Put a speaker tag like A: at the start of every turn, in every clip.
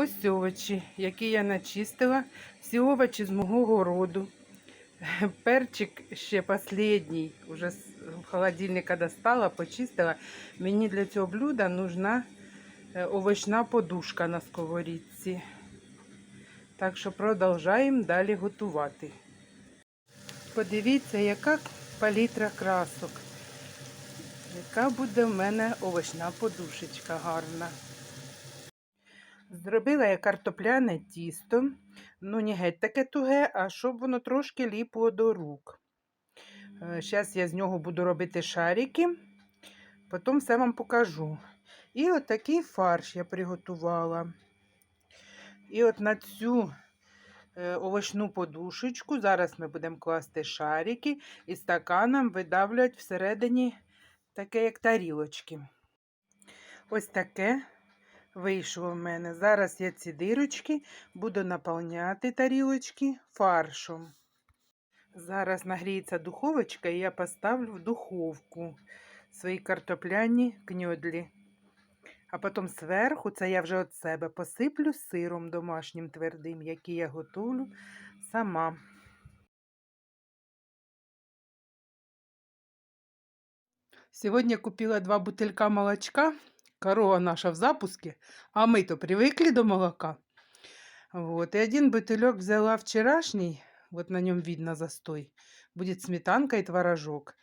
A: Ось овочі, які я начистила. Всі овочі з мого городу. Перчик ще останній, вже з холодильника достала, почистила. Мені для цього блюда нужна е, овочна подушка на сковорідці. Так що продовжаємо далі готувати. Подивіться, яка палітра красок. Яка буде в мене овочна подушечка гарна. Зробила я картопляне тісто. Ну, не геть таке туге, а щоб воно трошки ліпло до рук. Зараз я з нього буду робити шарики, потім все вам покажу. І от такий фарш я приготувала. І от на цю е, овочну подушечку зараз ми будемо класти шарики і стаканом видавлювати всередині таке, як тарілочки. Ось таке вийшло в мене. Зараз я ці дирочки буду наповняти тарілочки фаршом. Зараз нагріється духовочка і я поставлю в духовку свої картопляні кньодлі. А потім зверху, це я вже від себе посиплю сиром домашнім твердим, який я готую сама. Сегодня купила два бутылька молочка. Корова наша в запуске, а мы-то привыкли до молока. Вот. И один бутылек взяла вчерашний, вот на нем видно застой. Будет сметанка и творожок.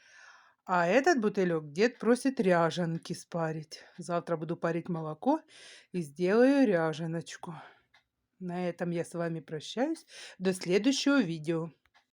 A: А этот бутылек дед просит ряженки спарить. Завтра буду парить молоко и сделаю ряженочку. На этом я с вами прощаюсь. До следующего видео.